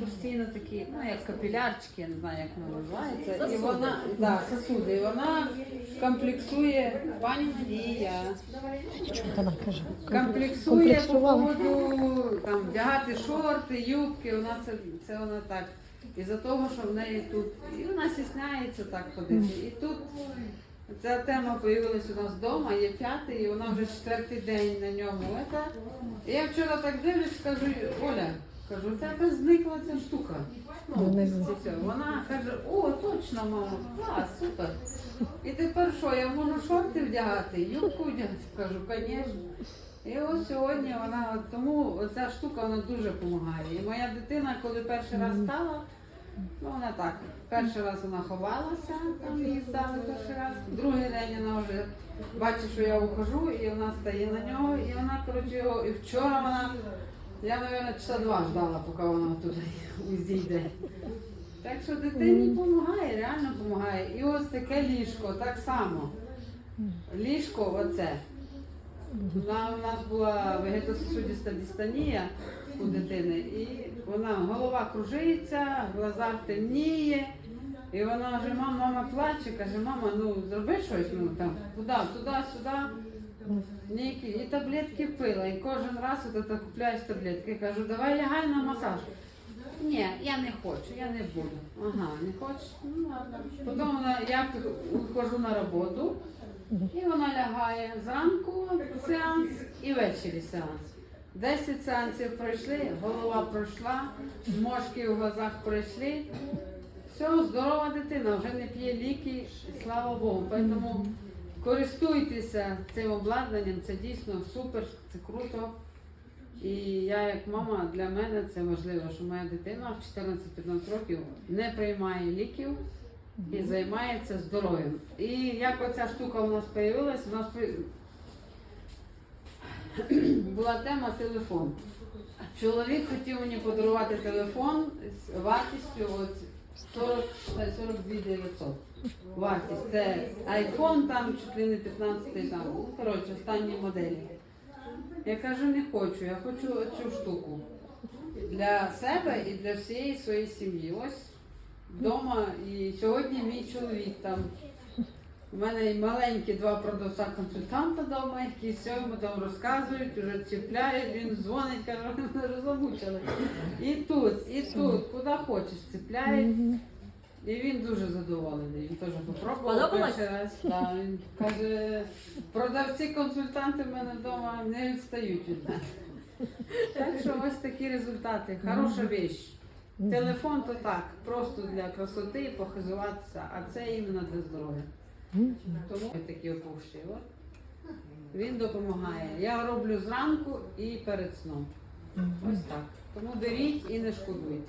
постійно такі, ну як капілярчики, я не знаю, як воно називається. І вона да, сосуди, і вона комплексує, пані Надія, вона каже. комплексує по Комплексувала. поводу там вдягати шорти, юбки. Вона це, це вона так. Із-за того, що в неї тут, і вона стісняється так ходити. І тут ця тема появилась у нас вдома, є п'ятий, і вона вже четвертий день на ньому. Це, і я вчора так дивлюсь, кажу, Оля, кажу, у тебе зникла ця штука. Ну, Не. Вона каже, о, точно, мама, клас, супер. І тепер що, я можу шорти вдягати, юбку вдягати? Кажу, звісно. І ось сьогодні вона, тому ця штука вона дуже допомагає. І моя дитина, коли перший раз стала, ну вона так, перший раз вона ховалася, там її здали перший раз, другий день вона вже бачить, що я ухожу, і вона стає на нього, і вона, коротше, його, і вчора вона, я, мабуть, часа два ждала, поки вона туди зійде. Так що дитині допомагає, реально допомагає. І ось таке ліжко, так само. Ліжко оце. Вона, у нас була вегетососудиста дистонія у дитини, і вона голова кружиться, в глазах темніє. І вона вже мама, мама плаче, каже, мама, ну зроби щось, ну там, туди, туди, сюди. Ніякі, і таблетки пила. І кожен раз от це купляєш таблетки. Кажу, давай лягай на масаж. Ні, я не хочу, я не буду. Ага, не хочеш? Ну ладно. Потім вона, я виходжу на роботу, і вона лягає зранку сеанс і ввечері сеанс. Десять сеансів пройшли, голова пройшла, мошки в глазах пройшли. Все, здорова дитина, вже не п'є ліки, слава Богу. Тому користуйтеся цим обладнанням, це дійсно супер, це круто. І я як мама для мене це важливо, що моя дитина в 14-15 років не приймає ліків і займається здоров'ям. І як оця штука у нас з'явилася, у нас була тема телефон. Чоловік хотів мені подарувати телефон з вартістю от 40, та 42 900. Вартість. Це iPhone там, чуть ли не 15 там, ну, коротше, останні моделі. Я кажу, не хочу, я хочу цю штуку для себе і для всієї своєї сім'ї. Ось вдома і сьогодні мій чоловік там. У мене і маленькі два продавця-консультанта вдома, які все йому там розказують, вже чіпляють, він дзвонить, каже, мене замучили. І тут, і тут, куди хочеш, ціпляють. І він дуже задоволений. Він теж попробував перший раз. Да, він каже, продавці-консультанти в мене вдома не відстають від мене. Так що ось такі результати. Хороша віч. Телефон то так, просто для красоти, похизуватися, а це іменно для здоров'я. Тому я такі опущі. Він допомагає. Я роблю зранку і перед сном. Ось так. Тому беріть і не шкодуйте.